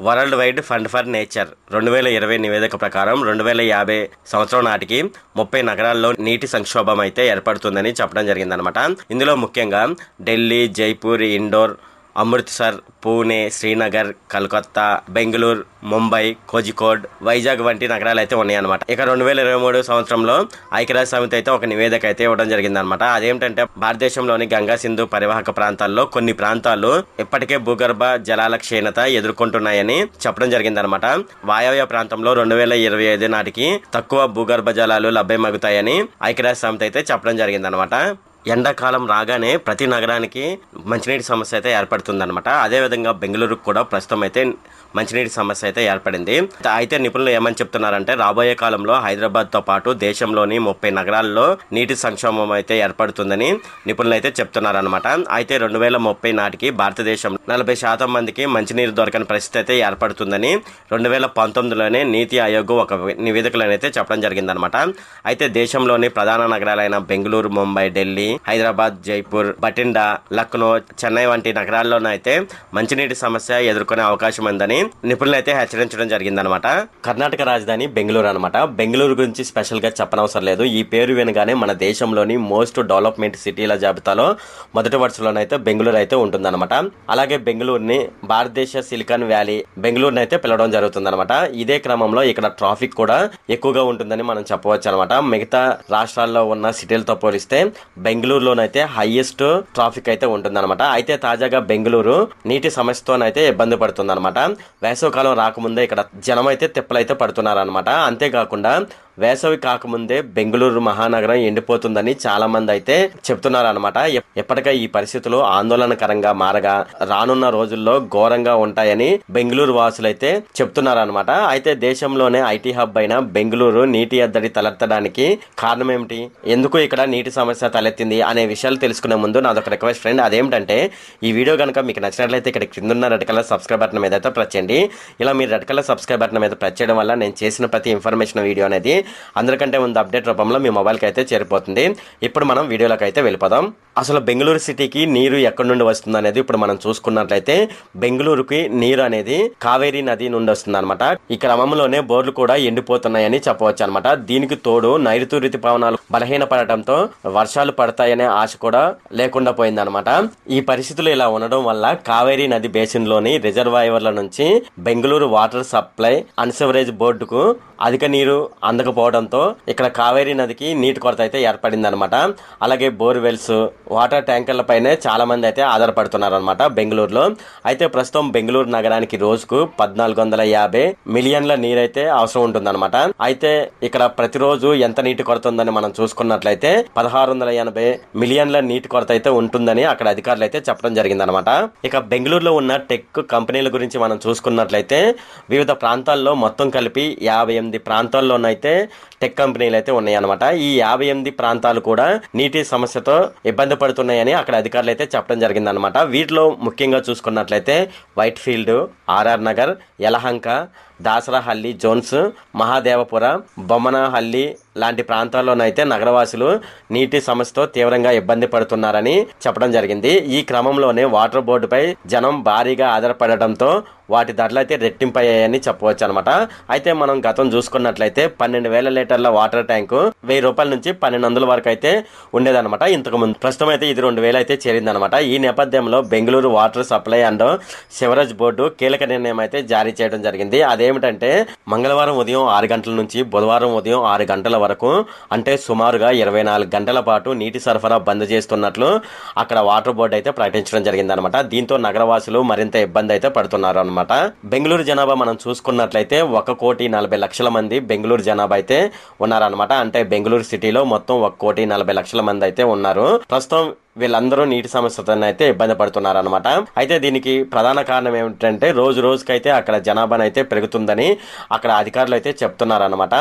World Wide Fund for Nature. రెండు వేల ఇరవై నివేదిక ప్రకారం రెండు వేల యాభై సంవత్సరం నాటికి ముప్పై నగరాల్లో నీటి సంక్షోభం అయితే ఏర్పడుతుందని చెప్పడం జరిగిందనమాట ఇందులో ముఖ్యంగా ఢిల్లీ జైపూర్ ఇండోర్ అమృత్సర్ పూణే శ్రీనగర్ కలకత్తా బెంగళూరు ముంబై కోజికోడ్ వైజాగ్ వంటి నగరాలు అయితే ఉన్నాయన్నమాట. ఇక రెండు వేల ఇరవై మూడు సంవత్సరంలో ఐక్యరాజ్య సమితి అయితే ఒక నివేదిక అయితే ఇవ్వడం జరిగిందనమాట అదేమిటంటే భారతదేశంలోని గంగా సింధు పరివాహక ప్రాంతాల్లో కొన్ని ప్రాంతాలు ఇప్పటికే భూగర్భ జలాల క్షీణత ఎదుర్కొంటున్నాయని చెప్పడం జరిగిందనమాట వాయవ్య ప్రాంతంలో రెండు వేల ఇరవై ఐదు నాటికి తక్కువ భూగర్భ జలాలు లభ్యమగుతాయని ఐక్యరాజ్య సమితి అయితే చెప్పడం జరిగిందనమాట ఎండాకాలం రాగానే ప్రతి నగరానికి మంచినీటి సమస్య అయితే ఏర్పడుతుందన్నమాట. అదేవిధంగా బెంగళూరుకు కూడా ప్రస్తుతం అయితే మంచినీటి సమస్య అయితే ఏర్పడింది. అయితే నిపుణులు ఏమని చెప్తున్నారంటే రాబోయే కాలంలో హైదరాబాద్తో పాటు దేశంలోని ముప్పై నగరాల్లో నీటి సంక్షోభం అయితే ఏర్పడుతుందని నిపుణులు అయితే చెప్తున్నారనమాట అయితే రెండు వేల ముప్పై నాటికి భారతదేశం నలభై శాతం మందికి మంచినీరు దొరకని పరిస్థితి అయితే ఏర్పడుతుందని రెండు వేల పంతొమ్మిదిలోనే నీతి ఆయోగ్ ఒక నివేదికలో అయితే చెప్పడం జరిగిందనమాట అయితే దేశంలోని ప్రధాన నగరాలైన బెంగళూరు ముంబై ఢిల్లీ హైదరాబాద్ జైపూర్ బటిండా లక్నో చెన్నై వంటి నగరాల్లోనైతే మంచినీటి సమస్య ఎదుర్కొనే అవకాశం ఉందని నిపుణులు అయితే హెచ్చరించడం జరిగిందనమాట. కర్ణాటక రాజధాని బెంగళూరు అనమాట బెంగళూరు గురించి స్పెషల్గా చెప్పనవసరం లేదు. ఈ పేరు వినగానే మన దేశంలోని మోస్ట్ డెవలప్మెంట్ సిటీల జాబితాలో మొదటి వరుసలోనైతే బెంగళూరు అయితే ఉంటుందన్నమాట. అలాగే బెంగళూరుని భారతదేశ సిలికాన్ వ్యాలీ బెంగళూరుని అయితే పిలవడం జరుగుతుందన్నమాట. ఇదే క్రమంలో ఇక్కడ ట్రాఫిక్ కూడా ఎక్కువగా ఉంటుందని మనం చెప్పవచ్చు అనమాట మిగతా రాష్ట్రాల్లో ఉన్న సిటీలతో పోలిస్తే బెంగళూరులోనైతే హైయెస్ట్ ట్రాఫిక్ అయితే ఉంటుందన్నమాట. అయితే తాజాగా బెంగళూరు నీటి సమస్యతోనైతే ఇబ్బంది పడుతుందన్నమాట. వేసవికాలం రాకముందే ఇక్కడ జనం అయితే తిప్పలైతే పడుతున్నారన్నమాట. అంతేకాకుండా వేసవి కాకముందే బెంగళూరు మహానగరం ఎండిపోతుందని చాలా మంది అయితే చెప్తున్నారనమాట ఎప్పటికై ఈ పరిస్థితులు ఆందోళనకరంగా మారగా రానున్న రోజుల్లో ఘోరంగా ఉంటాయని బెంగళూరు వాసులైతే చెప్తున్నారనమాట అయితే దేశంలోనే ఐటీ హబ్ అయిన బెంగళూరు నీటి ఎద్దడి తలెత్తడానికి కారణం ఏమిటి ఎందుకు ఇక్కడ నీటి సమస్య తలెత్తింది అనే విషయాలు తెలుసుకునే ముందు నాదొక రిక్వెస్ట్ ఫ్రెండ్. అదేమిటంటే ఈ వీడియో కనుక మీకు నచ్చినట్లయితే ఇక్కడ కింద ఉన్న రెడ్ కలర్ సబ్స్క్రైబ్ బటన్ మీద అయితే ప్రెస్ చేయండి. ఇలా మీరు రెడ్ కలర్ సబ్స్క్రైబ్ బటన్ మీద ప్రెస్ చేయడం వల్ల నేను చేసిన ప్రతి ఇన్ఫర్మేషన్ వీడియో అనేది అందరికంటే ముందు అప్డేట్ రూపంలో మీ మొబైల్కి అయితే చేరిపోతుంది. ఇప్పుడు మనం వీడియోలోకి అయితే వెళ్ళిపోదాం. అసలు బెంగళూరు సిటీకి నీరు ఎక్కడి నుండి వస్తుంది అనేది ఇప్పుడు మనం చూసుకున్నట్లయితే బెంగళూరుకి నీరు అనేది కావేరీ నది నుండి వస్తుంది అనమాట ఈ క్రమంలోనే బోర్లు కూడా ఎండిపోతున్నాయని చెప్పవచ్చు అనమాట దీనికి తోడు నైరుతి ఋతుపవనాలు బలహీనపడటంతో వర్షాలు పడతాయనే ఆశ కూడా లేకుండా పోయిందనమాట ఈ పరిస్థితులు ఇలా ఉండడం వల్ల కావేరీ నది బేసిన్లోని రిజర్వాయర్ల నుంచి బెంగళూరు వాటర్ సప్లై అన్సివరేజ్ బోర్డుకు అధిక నీరు పోవడంతో ఇక్కడ కావేరీ నదికి నీటి కొరత అయితే ఏర్పడింది అనమాట అలాగే బోర్వెల్స్ వాటర్ ట్యాంకర్లపైనే చాలా మంది అయితే ఆధారపడుతున్నారు అనమాట బెంగళూరులో. అయితే ప్రస్తుతం బెంగళూరు నగరానికి రోజుకు పద్నాలుగు వందల యాభై మిలియన్ల నీరైతే అవసరం ఉంటుందన్నమాట. అయితే ఇక్కడ ప్రతిరోజు ఎంత నీటి కొరత ఉందని మనం చూసుకున్నట్లయితే పదహారు వందల ఎనభై మిలియన్ల నీటి కొరత అయితే ఉంటుందని అక్కడ అధికారులు అయితే చెప్పడం జరిగిందనమాట ఇక బెంగళూరులో ఉన్న టెక్ కంపెనీల గురించి మనం చూసుకున్నట్లయితే వివిధ ప్రాంతాల్లో మొత్తం కలిపి యాభై ఎనిమిది ప్రాంతాల్లోనైతే టెక్ కంపెనీలు అయితే ఉన్నాయన్నమాట. ఈ యాభై ఎనిమిది ప్రాంతాలు కూడా నీటి సమస్యతో ఇబ్బంది పడుతున్నాయని అక్కడ అధికారులు అయితే చెప్పడం జరిగిందనమాట వీటిలో ముఖ్యంగా చూసుకున్నట్లయితే Whitefield RR Nagar Yelahanka Dasarahalli zones Mahadevapura Bommanahalli లాంటి ప్రాంతాల్లోనైతే నగరవాసులు నీటి సమస్యతో తీవ్రంగా ఇబ్బంది పడుతున్నారని చెప్పడం జరిగింది. ఈ క్రమంలోనే వాటర్ బోర్డుపై జనం భారీగా ఆధారపడటంతో వాటి ధరలు అయితే రెట్టింపయ్యాయని చెప్పవచ్చు అనమాట అయితే మనం గతం చూసుకున్నట్లయితే పన్నెండు వేల లీటర్ల వాటర్ ట్యాంకు వెయ్యి రూపాయల నుంచి పన్నెండు వందల వరకు అయితే ఉండేదన్నమాట. ఇంతకు ముందు ప్రస్తుతం అయితే ఇది రెండు వేలు అయితే చేరిందనమాట ఈ నేపథ్యంలో Bengaluru water supply and sewerage board కీలక నిర్ణయం అయితే జారీ చేయడం జరిగింది. అదేమిటంటే మంగళవారం ఉదయం ఆరు గంటల నుంచి బుధవారం ఉదయం ఆరు గంటల వరకు అంటే సుమారుగా ఇరవై నాలుగు గంటల పాటు నీటి సరఫరా బంద్ చేస్తున్నట్లు అక్కడ వాటర్ బోర్డు అయితే ప్రకటించడం జరిగిందనమాట దీంతో నగరవాసులు మరింత ఇబ్బంది అయితే పడుతున్నారు అనమాట బెంగళూరు జనాభా మనం చూసుకున్నట్లయితే ఒక కోటి నలభై లక్షల మంది బెంగళూరు జనాభా అయితే ఉన్నారనమాట అంటే బెంగళూరు సిటీలో మొత్తం ఒక కోటి నలభై లక్షల మంది అయితే ఉన్నారు. ప్రస్తుతం వీళ్ళందరూ నీటి సమస్యతో అయితే ఇబ్బంది పడుతున్నారు అనమాట అయితే దీనికి ప్రధాన కారణం ఏమిటంటే రోజు రోజుకైతే అక్కడ జనాభా అయితే పెరుగుతుందని అక్కడ అధికారులు అయితే చెప్తున్నారనమాట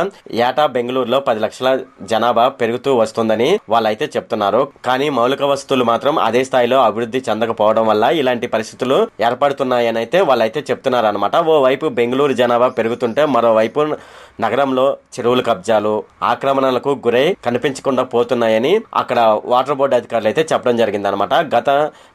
ఏటా బెంగళూరులో పది లక్షల జనాభా పెరుగుతూ వస్తుందని వాళ్ళైతే చెప్తున్నారు. కానీ మౌలిక వస్తువులు మాత్రం అదే స్థాయిలో అభివృద్ధి చెందకపోవడం వల్ల ఇలాంటి పరిస్థితులు ఏర్పడుతున్నాయని అయితే వాళ్ళైతే చెప్తున్నారనమాట ఓ వైపు బెంగళూరు జనాభా పెరుగుతుంటే మరోవైపు నగరంలో చెరువుల కబ్జాలు ఆక్రమణలకు గురై కనిపించకుండా పోతున్నాయని అక్కడ వాటర్ బోర్డు అధికారులు అయితే చెప్పడం చెప్పడం జరిగింది అనమాట గత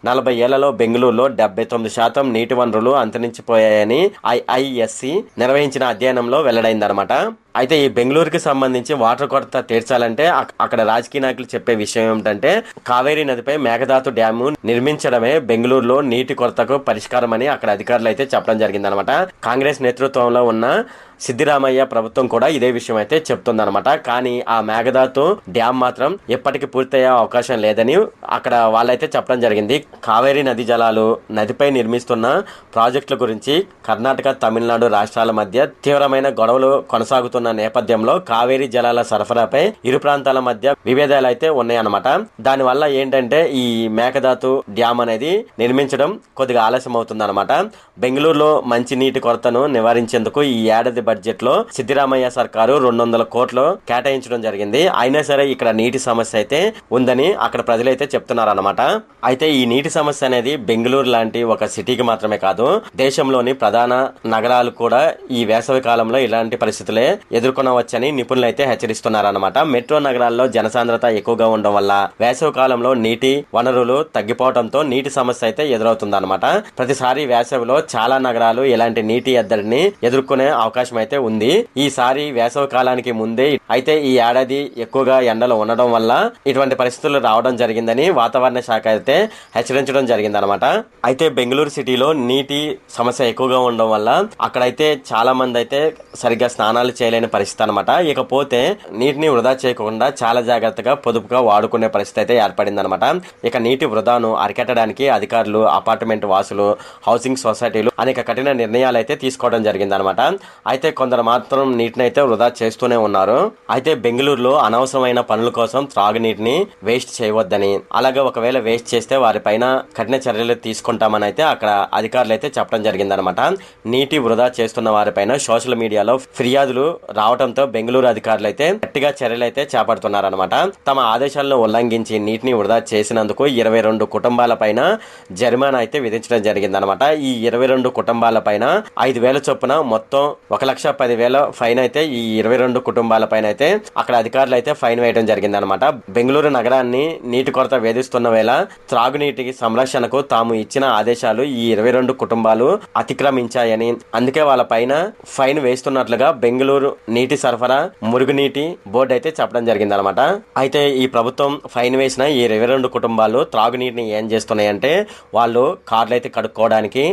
నలభై ఏళ్ళలో బెంగళూరులో డెబ్బై తొమ్మిది శాతం నీటి వనరులు అంతరించిపోయాయని ఐఐఎస్సి నిర్వహించిన అధ్యయనంలో వెల్లడైందనమాట అయితే ఈ బెంగళూరుకి సంబంధించి వాటర్ కొరత తీర్చాలంటే అక్కడ రాజకీయ నాయకులు చెప్పే విషయం ఏమిటంటే కావేరీ నదిపై మేఘదాతు డ్యాము నిర్మించడమే బెంగళూరులో నీటి కొరతకు పరిష్కారం అని అక్కడ అధికారులు అయితే చెప్పడం జరిగిందనమాట. కాంగ్రెస్ నేతృత్వంలో ఉన్న సిద్దిరామయ్య ప్రభుత్వం కూడా ఇదే విషయం అయితే చెప్తుందనమాట. కానీ ఆ మేఘదాతు డ్యామ్ మాత్రం ఎప్పటికీ పూర్తయ్యే అవకాశం లేదని అక్కడ వాళ్ళైతే చెప్పడం జరిగింది. కావేరీ నది జలాలు నదిపై నిర్మిస్తున్న ప్రాజెక్టుల గురించి కర్ణాటక తమిళనాడు రాష్ట్రాల మధ్య తీవ్రమైన గొడవలు కొనసాగుతున్న నేపథ్యంలో కావేరీ జలాల సరఫరాపై ఇరు ప్రాంతాల మధ్య విభేదాలు అయితే ఉన్నాయన్నమాట. దానివల్ల ఏంటంటే ఈ మేకదాతు డ్యామ్ అనేది నిర్మించడం కొద్దిగా ఆలస్యం అవుతుందన్నమాట బెంగళూరులో మంచి నీటి కొరతను నివారించేందుకు ఈ ఏడాది బడ్జెట్లో సిద్దిరామయ్య సర్కారు రెండు వందల కోట్లు కేటాయించడం జరిగింది. అయినా సరే ఇక్కడ నీటి సమస్య అయితే ఉందని అక్కడ ప్రజలైతే చెప్తున్నారన్నమాట. అయితే ఈ నీటి సమస్య అనేది బెంగళూరు లాంటి ఒక సిటీకి మాత్రమే కాదు దేశంలోని ప్రధాన నగరాలు కూడా ఈ వేసవి కాలంలో ఇలాంటి పరిస్థితులే ఎదుర్కొనవచ్చని నిపుణులు అయితే హెచ్చరిస్తున్నారన్నమాట. మెట్రో నగరాల్లో జనసాంద్రత ఎక్కువగా ఉండడం వల్ల వేసవి కాలంలో నీటి వనరులు తగ్గిపోవడంతో నీటి సమస్య అయితే ఎదురవుతుందన్నమాట. ప్రతిసారి వేసవిలో చాలా నగరాలు ఇలాంటి నీటి ఎద్దడిని ఎదుర్కొనే అవకాశం అయితే ఉంది. ఈసారి వేసవి కాలానికి ముందే అయితే ఈ ఏడాది ఎక్కువగా ఎండలు ఉండడం వల్ల ఇటువంటి పరిస్థితులు రావడం జరిగిందని వాతావరణ శాఖ అయితే హెచ్చరించడం జరిగిందనమాట అయితే బెంగళూరు సిటీలో నీటి సమస్య ఎక్కువగా ఉండడం వల్ల అక్కడైతే చాలా మంది అయితే సరిగ్గా స్నానాలు చేయలేదు చేయలేని పరిస్థితి అనమాట ఇకపోతే నీటిని వృధా చేయకుండా చాలా జాగ్రత్తగా పొదుపుగా వాడుకునే పరిస్థితి అయితే ఏర్పడిందనమాట ఇక నీటి వృధాను అరికట్టడానికి అధికారులు అపార్ట్మెంట్ వాసులు హౌసింగ్ సొసైటీలు అనేక కఠిన నిర్ణయాలు అయితే తీసుకోవడం జరిగిందనమాట అయితే కొందరు మాత్రం నీటిని అయితే వృధా చేస్తూనే ఉన్నారు. అయితే బెంగళూరులో అనవసరమైన పనుల కోసం త్రాగునీటిని వేస్ట్ చేయవద్దని అలాగే ఒకవేళ వేస్ట్ చేస్తే వారిపైన కఠిన చర్యలు తీసుకుంటామని అయితే అక్కడ అధికారులు అయితే చెప్పడం జరిగిందనమాట నీటి వృధా చేస్తున్న వారిపైన సోషల్ మీడియాలో ఫిర్యాదులు రావడంతో బెంగళూరు అధికారులు అయితే గట్టిగా చర్యలు అయితే చేపడుతున్నారనమాట తమ ఆదేశాలను ఉల్లంఘించి నీటిని వృధా చేసినందుకు ఇరవై రెండు కుటుంబాల పైన జరిమానా అయితే విధించడం జరిగిందనమాట ఈ ఇరవై రెండు కుటుంబాల పైన ఐదు వేల చొప్పున మొత్తం ఒక లక్ష పది వేల ఫైన్ అయితే ఈ ఇరవై రెండు కుటుంబాల పైన అయితే అక్కడ అధికారులు అయితే ఫైన్ వేయడం జరిగిందనమాట బెంగళూరు నగరాన్ని నీటి కొరత వేధిస్తున్న వేళ త్రాగునీటికి సంరక్షణకు తాము ఇచ్చిన ఆదేశాలు ఈ ఇరవై రెండు కుటుంబాలు అతిక్రమించాయని అందుకే వాళ్ళ పైన ఫైన్ వేస్తున్నట్లుగా బెంగళూరు నీటి సరఫరా మురుగునీటి బోర్డు అయితే చెప్పడం జరిగిందనమాట అయితే ఈ ప్రభుత్వం ఫైన్ వేసిన ఈ ఇరవై రెండు కుటుంబాలు త్రాగునీటిని ఏం చేస్తున్నాయంటే వాళ్ళు కార్లు అయితే కడుక్కోవడానికి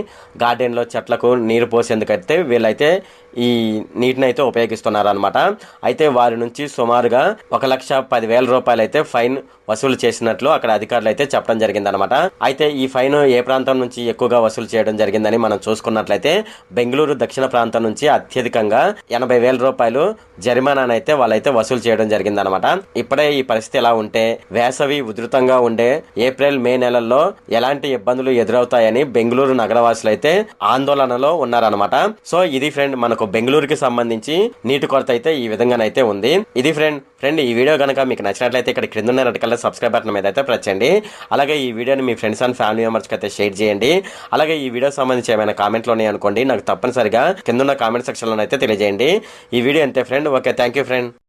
గార్డెన్లో చెట్లకు నీరు పోసేందుకైతే వీళ్ళైతే ఈ నీటిని అయితే ఉపయోగిస్తున్నారు అనమాట అయితే వారి నుంచి సుమారుగా ఒక లక్ష పదివేల రూపాయలు అయితే ఫైన్ వసూలు చేసినట్లు అక్కడ అధికారులు అయితే చెప్పడం జరిగిందనమాట అయితే ఈ ఫైన్ ఏ ప్రాంతం నుంచి ఎక్కువగా వసూలు చేయడం జరిగిందని మనం చూసుకున్నట్లయితే బెంగళూరు దక్షిణ ప్రాంతం నుంచి అత్యధికంగా ఎనభై వేల రూపాయలు జరిమానానైతే వాళ్ళైతే వసూలు చేయడం జరిగిందనమాట ఇప్పుడే ఈ పరిస్థితి ఎలా ఉంటే వేసవి ఉధృతంగా ఉండే ఏప్రిల్ మే నెలల్లో ఎలాంటి ఇబ్బందులు ఎదురవుతాయని బెంగళూరు నగరవాసులు అయితే ఆందోళనలో ఉన్నారనమాట సో ఇది ఫ్రెండ్ మనకు మనకు బెంగళూరుకి సంబంధించి నీటి కొరత అయితే ఈ విధంగానైతే ఉంది. ఇది ఫ్రెండ్ ఫ్రెండ్ ఈ వీడియో కనుక మీకు నచ్చినట్లయితే ఇక్కడ క్రింద ఉన్న రెడ్ కలర్ సబ్స్క్రైబ్ బటన్ మీద అయితే ప్రెస్ చేయండి. అలాగే ఈ వీడియోని మీ ఫ్రెండ్స్ అండ్ ఫ్యామిలీ మెంబర్స్కి అయితే షేర్ చేయండి. అలాగే ఈ వీడియో సంబంధించి ఏమైనా కామెంట్లు ఉన్నాయి అనుకోండి. నాకు తప్పనిసరిగా కింద ఉన్న కామెంట్ సెక్షన్లో అయితే తెలియజేయండి. ఈ వీడియో అంతే friend okay thank you friend